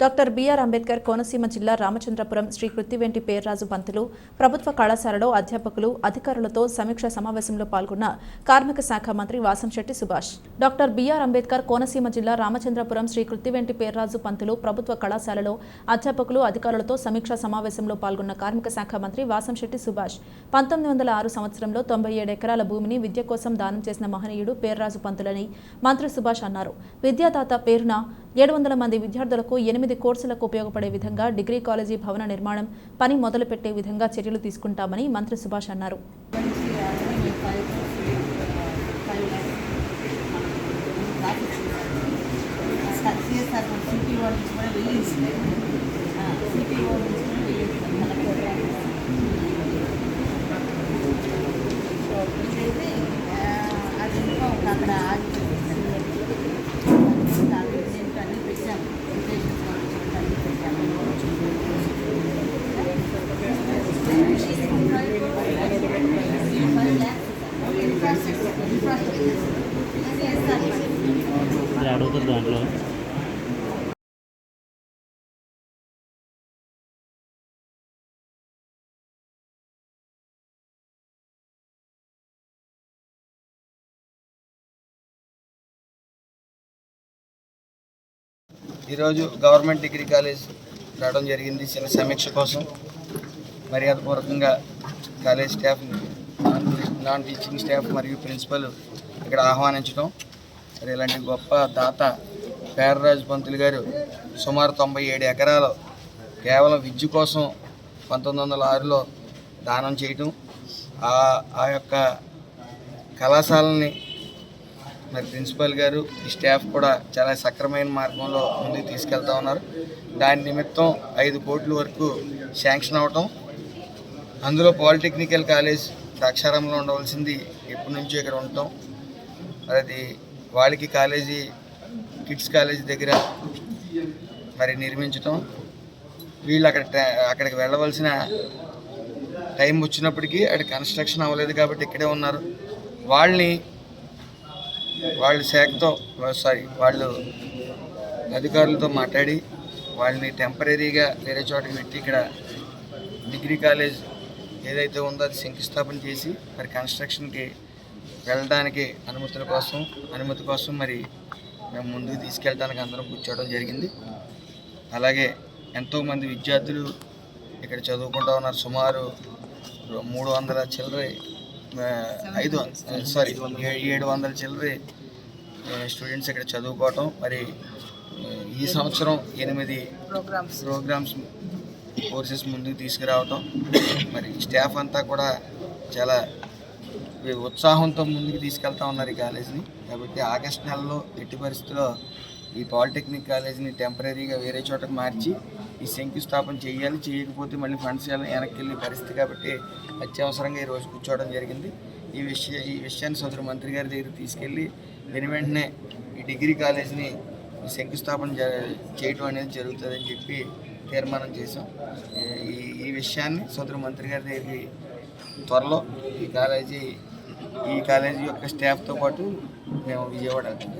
Doctor BR Ambedkar Konaseema జిల్లా రామచంద్రపురం శ్రీ కృత్తివెంటి పేర్రాజు పంతులు ప్రభుత్వ కళాశాలలో అధ్యాపకులు అధికారులతో సమీక్ష సమావేశంలో పాల్గొన్న కార్మిక శాఖ మంత్రి వాసంశెట్టి సుభాష్. డాక్టర్ బిఆర్ అంబేద్కర్ కోనసీమ జిల్లా రామచంద్రపురం శ్రీ కృత్తివెంటి పేర్రాజు పంతులు ప్రభుత్వ కళాశాలలో అధ్యాపకులు అధికారులతో సమీక్షా సమావేశంలో పాల్గొన్న కార్మిక శాఖ మంత్రి వాసంశెట్టి సుభాష్. పంతొమ్మిది వందల ఆరు సంవత్సరంలో తొంభై ఏడు ఎకరాల భూమిని విద్య కోసం దానం చేసిన మహనీయుడు పేర్రాజు పంతులని మంత్రి సుభాష్ అన్నారు. విద్యాదాత పేరున ఏడు వందల మంది విద్యార్థులకు ఎనిమిది కోర్సులకు ఉపయోగపడే విధంగా డిగ్రీ కాలేజీ భవన నిర్మాణం పని మొదలుపెట్టే విధంగా చర్యలు తీసుకుంటామని మంత్రి సుభాష్ అన్నారు. సిపిఓ నుంచి కూడా వెళ్ళింది. సిపిఓ నుంచి కూడా వెళ్ళింది. అడుగుతుంది దాంట్లో. ఈరోజు గవర్నమెంట్ డిగ్రీ కాలేజ్ రావడం జరిగింది చిన్న సమీక్ష కోసం. మర్యాదపూర్వకంగా college staff non teaching staff మరియు ప్రిన్సిపల్ ఇక్కడ ఆహ్వానించడం. మరి ఇలాంటి గొప్ప దాత పేరరాజు పంతులు గారు సుమారు తొంభై ఏడు ఎకరాలు కేవలం విద్య కోసం పంతొమ్మిది వందల ఆరులో దానం చేయటం ఆ ఆ యొక్క కళాశాలని మరి ప్రిన్సిపల్ గారు ఈ స్టాఫ్ కూడా చాలా సక్రమైన మార్గంలో ముందుకు తీసుకెళ్తా ఉన్నారు. దాని నిమిత్తం ఐదు కోట్ల వరకు శాంక్షన్ అవటం అందులో పాలిటెక్నికల్ కాలేజ్ ద్రాక్షారంలో ఉండవలసింది ఎప్పటి నుంచో ఇక్కడ ఉండటం అది వాళ్ళకి కాలేజీ కిడ్స్ కాలేజీ దగ్గర మరి నిర్మించటం. వీళ్ళు అక్కడ టై- అక్కడికి వెళ్ళవలసిన టైం వచ్చినప్పటికీ అక్కడ కన్స్ట్రక్షన్ అవ్వలేదు కాబట్టి ఇక్కడే ఉన్నారు. వాళ్ళని వాళ్ళ శాఖతో సారీ వాళ్ళు అధికారులతో మాట్లాడి వాళ్ళని టెంపరీగా వేరే చోటకి పెట్టి ఇక్కడ డిగ్రీ కాలేజ్ ఏదైతే ఉందో అది శంకుస్థాపన చేసి మరి కన్స్ట్రక్షన్కి వెళ్ళడానికి అనుమతుల కోసం అనుమతి కోసం మరి మేము ముందుకు తీసుకెళ్ళడానికి అందరం కూర్చోవడం జరిగింది. అలాగే ఎంతోమంది విద్యార్థులు ఇక్కడ చదువుకుంటూ ఉన్నారు. సుమారు మూడు వందల చిల్లర ఐదు సారీ ఏడు వందల చిల్లర స్టూడెంట్స్ ఇక్కడ చదువుకోవటం. మరి ఈ సంవత్సరం ఎనిమిది ప్రోగ్రామ్స్ ప్రోగ్రామ్స్ కోర్సెస్ ముందుకు తీసుకురావటం. మరి స్టాఫ్ అంతా కూడా చాలా ఉత్సాహంతో ముందుకు తీసుకెళ్తా ఉన్నారు ఈ కాలేజీని. కాబట్టి ఆగస్ట్ నెలలో ఎట్టి పరిస్థితుల్లో ఈ పాలిటెక్నిక్ కాలేజీని టెంపరీగా వేరే చోటకు మార్చి ఈ శంకుస్థాపన చేయాలి చేయకపోతే మళ్ళీ ఫండ్స్ వెనక్కి వెళ్ళే పరిస్థితి కాబట్టి అత్యవసరంగా ఈ రోజు కూర్చోవడం జరిగింది. ఈ విషయ ఈ విషయాన్ని సదరు మంత్రి గారి దగ్గర తీసుకెళ్ళి దీని వెంటనే ఈ డిగ్రీ కాలేజీని శంకుస్థాపన చేయటం అనేది జరుగుతుందని చెప్పి తీర్మానం చేశాం. ఈ ఈ విషయాన్ని సదరు మంత్రి గారి దగ్గరికి త్వరలో ఈ కాలేజీ ఈ కాలేజీ యొక్క స్టాఫ్తో పాటు మేము విజయవాడ వెళ్తాం.